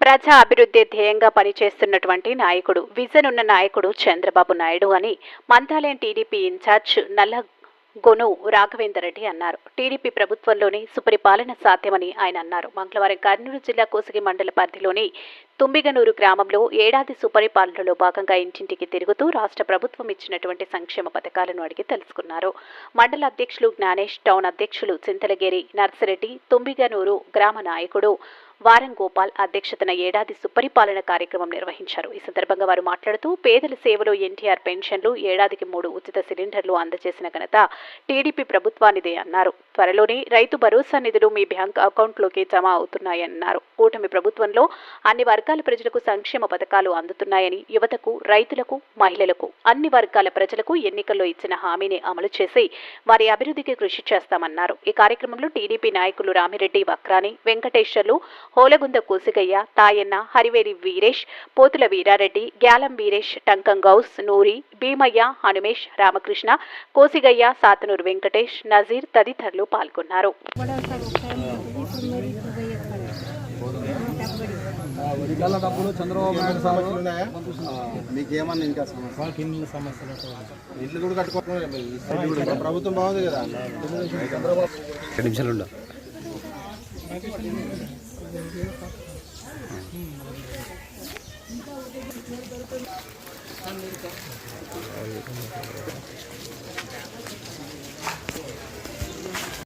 ప్రజా అభివృద్ధి ధ్యేయంగా పనిచేస్తున్నటువంటి నాయకుడు విజన్ ఉన్న నాయకుడు చంద్రబాబు నాయుడు అని మంత్రాలయం టీడీపీ ఇన్ఛార్జ్ నల్ల గొను రాఘవేందరెడ్డి అన్నారు. టీడీపీ ప్రభుత్వంలోనే సుపరిపాలన సాధ్యమని ఆయన అన్నారు. మంగళవారం కర్నూలు జిల్లా కోసిగి మండల పరిధిలోని తుంబిగనూరు గ్రామంలో ఏడాది సుపరిపాలనలో భాగంగా ఇంటింటికి తిరుగుతూ రాష్ట్ర ప్రభుత్వం ఇచ్చినటువంటి సంక్షేమ పథకాలను అడిగి తెలుసుకున్నారు. మండల అధ్యక్షులు జ్ఞానేష్ టౌన్ అధ్యక్షులు చింతలగిరి నర్సిరెడ్డి తుంబిగనూరు గ్రామ నాయకుడు వారం గోపాల్ అధ్యక్షతన ఏడాది సుపరిపాలన కార్యక్రమం నిర్వహించారు. ఈ సందర్భంగా వారు మాట్లాడుతూ పేదల సేవలో ఎన్టీఆర్ పెన్షన్లు ఏడాదికి మూడు ఉచిత సిలిండర్లు అందజేసిన ఘనత టీడీపీ ప్రభుత్వానిదే అన్నారు. త్వరలోనే రైతు భరోసా నిధులు మీ బ్యాంక్ అకౌంట్లోకి జమ అవుతున్నాయన్నారు. కూటమి ప్రభుత్వంలో అన్ని వర్గాల ప్రజలకు సంక్షేమ పథకాలు అందుతున్నాయని యువతకు రైతులకు మహిళలకు అన్ని వర్గాల ప్రజలకు ఎన్నికల్లో ఇచ్చిన హామీని అమలు చేసి వారి అభివృద్ధికి కృషి చేస్తామన్నారు. ఈ కార్యక్రమంలో టీడీపీ నాయకులు రామిరెడ్డి వక్రాని వెంకటేశ్వర్లు హోలగుంద కూసిగయ్య తాయన్న హరివేరి వీరేష్ పోతుల వీరారెడ్డి గ్యాలం వీరేష్ టంకం గౌస్ నూరి భీమయ్య హనుమేష్ రామకృష్ణ కోసిగయ్య సాతనూరు వెంకటేష్ నజీర్ తదితరులు పాల్గొన్నారు. ప్రభుత్వం బాగుంది కదా నిమిషాలు ఉండు